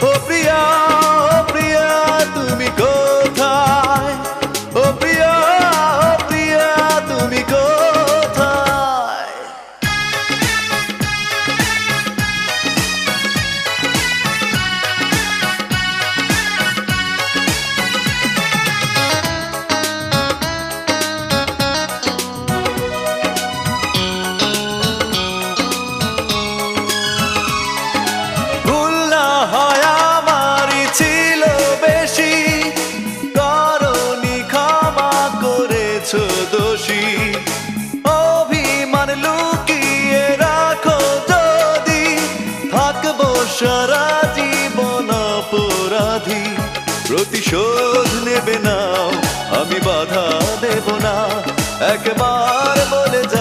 hope দোষী। অভিমান লুকিয়ে রাখো যদি। থাকব সারা জীবন অপরাধী। প্রতিশোধ নেবে না, আমি বাধা দেব না। একবার বলে যা